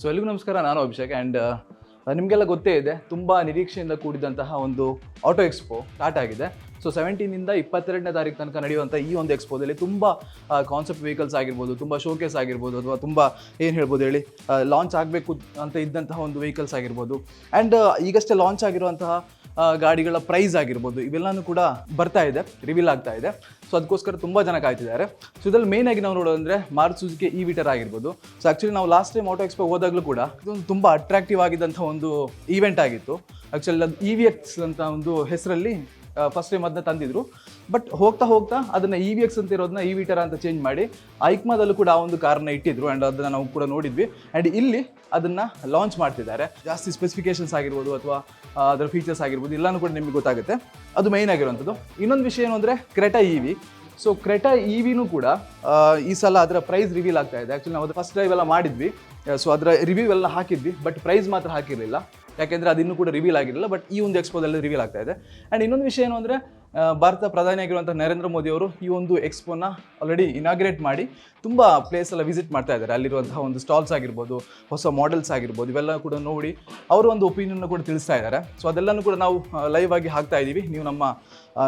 So ಎಲ್ರಿಗೂ ನಮಸ್ಕಾರ. ನಾನು ಅಭಿಷೇಕ್ ಆ್ಯಂಡ್ ನಿಮಗೆಲ್ಲ ಗೊತ್ತೇ ಇದೆ, ತುಂಬ ನಿರೀಕ್ಷೆಯಿಂದ ಕೂಡಿದಂತಹ ಒಂದು ಆಟೋ ಎಕ್ಸ್ಪೋ ಸ್ಟಾರ್ಟ್ ಆಗಿದೆ. ಸೊ ಸೆವೆಂಟೀನಿಂದ ಇಪ್ಪತ್ತೆರಡನೇ ತಾರೀಕು ತನಕ ನಡೆಯುವಂಥ ಈ ಒಂದು ಎಕ್ಸ್ಪೋದಲ್ಲಿ ತುಂಬ ಕಾನ್ಸೆಪ್ಟ್ ವೆಹಿಕಲ್ಸ್ ಆಗಿರ್ಬೋದು, ತುಂಬ ಶೋಕೇಸ್ ಆಗಿರ್ಬೋದು ಅಥವಾ ತುಂಬ ಏನು ಹೇಳ್ಬೋದು ಹೇಳಿ ಲಾಂಚ್ ಆಗಬೇಕು ಅಂತ ಇದ್ದಂತಹ ಒಂದು ವೆಹಿಕಲ್ಸ್ ಆಗಿರ್ಬೋದು. ಆ್ಯಂಡ್ ಈಗಷ್ಟೇ ಲಾಂಚ್ ಆಗಿರುವಂತಹ ಗಾಡಿಗಳ ಪ್ರೈಸ್ ಆಗಿರ್ಬೋದು, ಇವೆಲ್ಲನೂ ಕೂಡ ಬರ್ತಾ ಇದೆ ರಿವೀಲ್ ಆಗ್ತಾ ಇದೆ. ಸೊ ಅದಕ್ಕೋಸ್ಕರ ತುಂಬ ಜನ ಕಾಯ್ತಿದ್ದಾರೆ. ಸೊ ಇದರಲ್ಲಿ ಮೇನ್ ಆಗಿ ನಾವು ನೋಡೋದಂದ್ರೆ ಮಾರುತಿ ಸುಜುಕಿ ಈ ವಿಟರ್ ಆಗಿರ್ಬೋದು. ಸೊ ಆ್ಯಕ್ಚುಲಿ ನಾವು ಲಾಸ್ಟ್ ಟೈಮ್ ಆಟೋ ಎಕ್ಸ್ಪೋ ಹೋದಾಗಲೂ ಕೂಡ ಇದೊಂದು ತುಂಬ ಅಟ್ರಾಕ್ಟಿವ್ ಆಗಿದ್ದಂಥ ಒಂದು ಈವೆಂಟ್ ಆಗಿತ್ತು. ಆ್ಯಕ್ಚುಲಿ ಅದು ಇ ವಿ ಎಕ್ಸ್ ಅಂತ ಒಂದು ಹೆಸರಲ್ಲಿ ಫಸ್ಟ್ ಟೈಮ್ ಅದನ್ನ ತಂದಿದ್ರು. ಬಟ್ ಹೋಗ್ತಾ ಹೋಗ್ತಾ ಅದನ್ನ ಇ ವಿ ಎಕ್ಸ್ ಅಂತ ಇರೋದನ್ನ ಇ ವಿಟರ್ ಅಂತ ಚೇಂಜ್ ಮಾಡಿ ಐಕ್ಮಾದಲ್ಲೂ ಕೂಡ ಆ ಒಂದು ಕಾರನ್ನ ಇಟ್ಟಿದ್ರು ಆ್ಯಂಡ್ ಅದನ್ನ ನಾವು ಕೂಡ ನೋಡಿದ್ವಿ. ಆ್ಯಂಡ್ ಇಲ್ಲಿ ಅದನ್ನ ಲಾಂಚ್ ಮಾಡ್ತಿದ್ದಾರೆ. ಜಾಸ್ತಿ ಸ್ಪೆಸಿಫಿಕೇಶನ್ಸ್ ಆಗಿರ್ಬೋದು ಅಥವಾ ಅದರ ಫೀಚರ್ಸ್ ಆಗಿರ್ಬೋದು ಎಲ್ಲನೂ ಕೂಡ ನಿಮಗೆ ಗೊತ್ತಾಗುತ್ತೆ. ಅದು ಮೈನ್ ಆಗಿರುವಂಥದ್ದು. ಇನ್ನೊಂದು ವಿಷಯ ಏನು ಅಂದರೆ Creta E V so Creta E ವಿನೂ ಕೂಡ ಈ ಸಲ ಅದರ ಪ್ರೈಸ್ ರಿವೀಲ್ ಆಗ್ತಾ ಇದೆ. ಆ್ಯಕ್ಚುಲಿ ನಾವು ಅದು ಫಸ್ಟ್ ಡ್ರೈವ್ ಎಲ್ಲ ಮಾಡಿದ್ವಿ. ಸೊ ಅದರ ರಿವ್ಯೂ ಎಲ್ಲ ಹಾಕಿದ್ವಿ ಬಟ್ ಪ್ರೈಸ್ ಮಾತ್ರ ಹಾಕಿರಲಿಲ್ಲ. ಯಾಕೆಂದರೆ ಅದು ಇನ್ನೂ ಕೂಡ ರಿವೀಲ್ ಆಗಿರಲಿಲ್ಲ ಬಟ್ ಈ ಒಂದು ಎಕ್ಸ್ಪೋದಲ್ಲಿ ರಿವೀಲ್ ಆಗ್ತಾ ಇದೆ. ಆ್ಯಂಡ್ ಇನ್ನೊಂದು ವಿಷಯ ಏನು ಅಂದರೆ ಭಾರತ ಪ್ರಧಾನಿಯಾಗಿರುವಂಥ ನರೇಂದ್ರ ಮೋದಿ ಅವರು ಈ ಒಂದು ಎಕ್ಸ್ಪೋನ ಆಲ್ರೆಡಿ ಇನಾಗ್ರೇಟ್ ಮಾಡಿ ತುಂಬ ಪ್ಲೇಸ್ ಎಲ್ಲ ವಿಸಿಟ್ ಮಾಡ್ತಾ ಇದ್ದಾರೆ. ಅಲ್ಲಿರುವಂತಹ ಒಂದು ಸ್ಟಾಲ್ಸ್ ಆಗಿರ್ಬೋದು, ಹೊಸ ಮಾಡೆಲ್ಸ್ ಆಗಿರ್ಬೋದು, ಇವೆಲ್ಲ ಕೂಡ ನೋಡಿ ಅವರ ಒಂದು ಒಪಿನಿಯನ್ನ ಕೂಡ ತಿಳಿಸ್ತಾ ಇದ್ದಾರೆ. ಸೊ ಅದೆಲ್ಲನೂ ಕೂಡ ನಾವು ಲೈವ್ ಆಗಿ ಹಾಕ್ತಾ ಇದ್ದೀವಿ. ನೀವು ನಮ್ಮ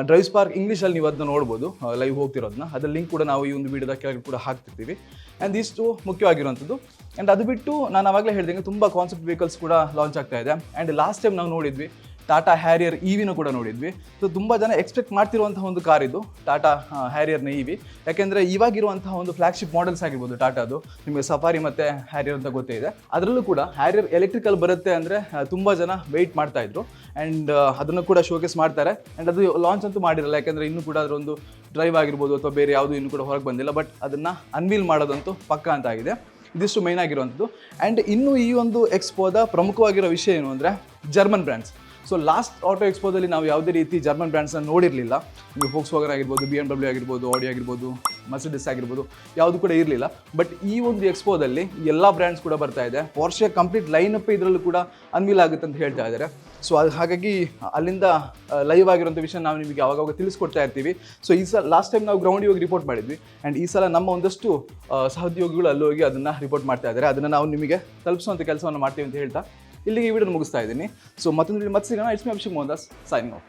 ಡ್ರೈವ್ ಸ್ಪಾರ್ಕ್ ಇಂಗ್ಲೀಷಲ್ಲಿ ನೀವು ಅದನ್ನ ನೋಡ್ಬೋದು ಲೈವ್ ಹೋಗ್ತಿರೋದನ್ನ. ಅದರ ಲಿಂಕ್ ಕೂಡ ನಾವು ಈ ಒಂದು ವಿಡಿಯೋದ ಕೆಳಗೆ ಕೂಡ ಹಾಕ್ತಿರ್ತೀವಿ. ಆ್ಯಂಡ್ ಇಷ್ಟು ಮುಖ್ಯವಾಗಿರುವಂಥದ್ದು ಆ್ಯಂಡ್ ಅದು ಬಿಟ್ಟು ನಾನು ಆವಾಗಲೇ ಹೇಳಿದಂಗೆ ತುಂಬ ಕಾನ್ಸೆಪ್ಟ್ ವೆಹಿಕಲ್ಸ್ ಕೂಡ ಲಾಂಚ್ ಆಗ್ತಾ ಇದೆ. ಆ್ಯಂಡ್ ಲಾಸ್ಟ್ ಟೈಮ್ ನಾವು ನೋಡಿದ್ವಿ ಟಾಟಾ ಹ್ಯಾರಿಯರ್ ಇವಿನೂ ಕೂಡ ನೋಡಿದ್ವಿ. ಸೊ ತುಂಬ ಜನ ಎಕ್ಸ್ಪೆಕ್ಟ್ ಮಾಡ್ತಿರುವಂತಹ ಒಂದು ಕಾರ್ ಇದು, ಟಾಟಾ ಹ್ಯಾರಿಯರ್ನ ಇವಿ ಯಾಕೆಂದರೆ ಇವಾಗಿರುವಂತಹ ಒಂದು ಫ್ಲಾಗ್ಶಿಪ್ ಮಾಡೆಲ್ಸ್ ಆಗಿರ್ಬೋದು ಟಾಟಾದು, ನಿಮಗೆ ಸಫಾರಿ ಮತ್ತು ಹ್ಯಾರಿಯರ್ ಅಂತ ಗೊತ್ತೇ ಇದೆ. ಅದರಲ್ಲೂ ಕೂಡ ಹ್ಯಾರಿಯರ್ ಎಲೆಕ್ಟ್ರಿಕಲ್ ಬರುತ್ತೆ ಅಂದರೆ ತುಂಬ ಜನ ವೆಯ್ಟ್ ಮಾಡ್ತಾ ಇದ್ರು. ಆ್ಯಂಡ್ ಅದನ್ನು ಕೂಡ ಶೋಕೇಸ್ ಮಾಡ್ತಾರೆ. ಆ್ಯಂಡ್ ಅದು ಲಾಂಚ್ ಅಂತೂ ಮಾಡಿರಲ್ಲ, ಯಾಕೆಂದರೆ ಇನ್ನೂ ಕೂಡ ಅದರೊಂದು ಡ್ರೈವ್ ಆಗಿರ್ಬೋದು ಅಥವಾ ಬೇರೆ ಯಾವುದು ಇನ್ನೂ ಕೂಡ ಹೊರಗೆ ಬಂದಿಲ್ಲ. ಬಟ್ ಅದನ್ನು ಅನ್ವೀಲ್ ಮಾಡೋದಂತೂ ಪಕ್ಕ ಅಂತ ಆಗಿದೆ. ಇದಿಷ್ಟು ಮೈನ್ ಆಗಿರುವಂಥದ್ದು. ಆ್ಯಂಡ್ ಇನ್ನು ಈ ಒಂದು ಎಕ್ಸ್ಪೋದ ಪ್ರಮುಖವಾಗಿರೋ ವಿಷಯ ಏನು ಅಂದರೆ German brands so last auto ಎಕ್ಸ್ಪೋದಲ್ಲಿ ನಾವು ಯಾವುದೇ ರೀತಿ ಜರ್ಮನ್ ಬ್ರ್ಯಾಂಡ್ಸನ್ನು ನೋಡಿರಲಿಲ್ಲ. ನೀವು ಫೋಕ್ಸ್ ವಾಗನ್ ಆಗಿರ್ಬೋದು ಬಿ ಎಂ ಡಬ್ಲ್ಯೂ ಆಗಿರ್ಬೋದು ಆಡಿ ಆಗಿರ್ಬೋದು ಮರ್ಸಿಡಿಸ್ ಆಗಿರ್ಬೋದು, ಯಾವುದು ಕೂಡ ಇರಲಿಲ್ಲ. ಬಟ್ ಈ ಒಂದು ಎಕ್ಸ್ಪೋದಲ್ಲಿ ಎಲ್ಲ ಬ್ರ್ಯಾಂಡ್ಸ್ ಕೂಡ ಬರ್ತಾ ಇದೆ. ವರ್ಷ ಕಂಪ್ಲೀಟ್ ಲೈನಪ್ ಇದರಲ್ಲೂ ಕೂಡ ಅನ್ವಿಲ್ ಆಗುತ್ತೆ ಅಂತ ಹೇಳ್ತಾ ಇದ್ದಾರೆ. ಸೊ ಅದು ಹಾಗಾಗಿ ಅಲ್ಲಿಂದ ಲೈವ್ ಆಗಿರುವಂಥ ವಿಷಯ ನಾವು ನಿಮಗೆ ಆವಾಗವಾಗ ತಿಳಿಸ್ಕೊಡ್ತಾ ಇರ್ತೀವಿ. ಸೊ ಈ ಸಲ ಲಾಸ್ಟ್ ಟೈಮ್ ನಾವು ಗ್ರೌಂಡ್ ಹೋಗಿ ರಿಪೋರ್ಟ್ ಮಾಡಿದ್ವಿ. ಆ್ಯಂಡ್ ಈ ಸಲ ನಮ್ಮ ಒಂದಷ್ಟು ಸಹೋದ್ಯೋಗಿಗಳು ಅಲ್ಲಿ ಹೋಗಿ ಅದನ್ನು ರಿಪೋರ್ಟ್ ಮಾಡ್ತಾ ಇದ್ದಾರೆ. ಅದನ್ನು ನಾವು ನಿಮಗೆ ತಲುಪಿಸುವಂಥ ಕೆಲಸವನ್ನು ಮಾಡ್ತೀವಿ ಅಂತ ಹೇಳ್ತಾ ಇಲ್ಲಿಗೆ ಈ ವಿಡಿಯೋ ಮುಗಿಸ್ತಾ ಇದ್ದೀನಿ. ಸೊ ಮತ್ತೊಂದು ಮತ್ತೆ ಸಿಗೋಣ. It's me Abhishek Mohan Das signing off